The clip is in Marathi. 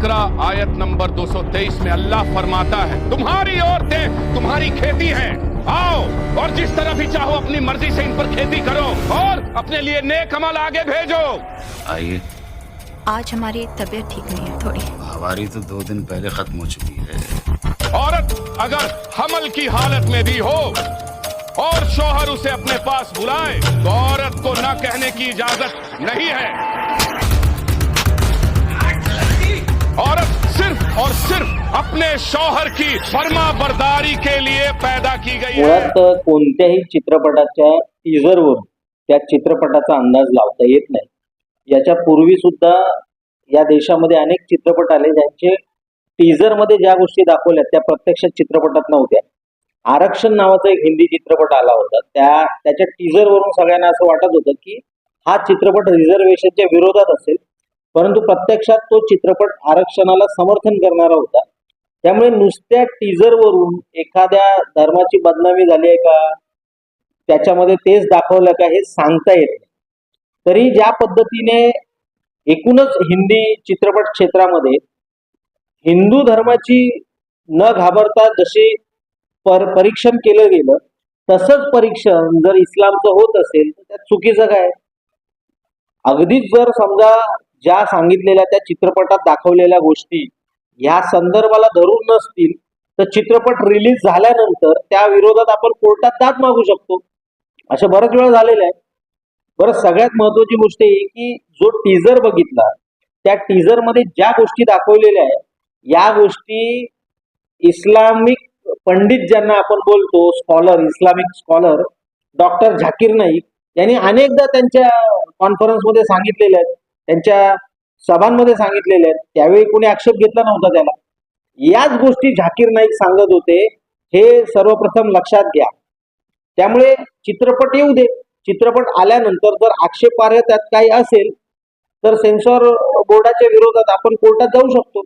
बकरा आयत नंबर 223 में अल्लाह फरमाता है तुम्हारी औरतें तुम्हारी खेती हैं। आओ और जिस तरह भी चाहो अपनी मर्ज़ी से इन पर खेती करो और अपने लिए नेक अमल आगे भेजो। आइए। आज हमारी तबीयत ठीक नहीं है थोड़ी। हमारी तो दो दिन पहले खत्म हो चुकी है। औरत अगर हमल की हालत में भी हो और शोहर उसे अपने पास बुलाए तो औरत को न कहने की इजाज़त नहीं है। शौहर की फर्मा बरदारी के लिए पैदा की गई मुळात कोणत्याही चित्रपटाच्या टीजरवरून त्या चित्रपटाचा अंदाज लावता येत नाही. याच्या पूर्वी सुद्धा या देशामध्ये अनेक चित्रपट आले ज्यांचे टीजरमध्ये ज्या गोष्टी दाखवल्या त्या प्रत्यक्षात चित्रपटात नव्हत्या. आरक्षण नावाचा एक हिंदी चित्रपट आला होता. त्या त्याच्या टीजरवरून सगळ्यांना असं वाटत होतं की हा चित्रपट रिझर्वेशनच्या विरोधात असेल परंतु प्रत्यक्षात तो चित्रपट आरक्षणाला समर्थन करणारा होता. त्यामुळे नुसत्या टीजरवरून एखाद्या धर्माची बदनामी झाली आहे का? त्याच्यामध्ये तेच दाखवलं का हे सांगता येत नाही. तरी ज्या पद्धतीने एकूणच हिंदी चित्रपट क्षेत्रामध्ये हिंदू धर्माची न घाबरता जशी पर परीक्षण केलं गेलं तसंच परीक्षण जर इस्लामचं होत असेल तर त्यात चुकीचं काय? अगदीच जर समजा ज्या सांगितलेल्या त्या चित्रपटात दाखवलेल्या गोष्टी ह्या संदर्भाला धरून नसतील तर चित्रपट रिलीज झाल्यानंतर त्या विरोधात आपण कोर्टात दाद मागू शकतो. असं बऱ्याच वेळा झालेलं आहे. बरं सगळ्यात महत्वाची गोष्ट ही की जो टीजर बघितला त्या टीजरमध्ये ज्या गोष्टी दाखवलेल्या आहेत या गोष्टी इस्लामिक पंडित ज्यांना आपण बोलतो scholar Islamic scholar doctor Zakir Naik यांनी अनेकदा त्यांच्या कॉन्फरन्समध्ये सांगितलेले आहेत त्यांच्या सभांमध्ये सांगितलेले आहेत. त्यावेळी कोणी आक्षेप घेतला नव्हता त्याला. याच गोष्टी झाकीर नाईक सांगत होते. हे सर्वप्रथम लक्षात घ्या. त्यामुळे चित्रपट येऊ दे. चित्रपट आल्यानंतर जर आक्षेपार्ह त्यात काही असेल तर सेन्सॉर बोर्डाच्या विरोधात आपण कोर्टात जाऊ शकतो.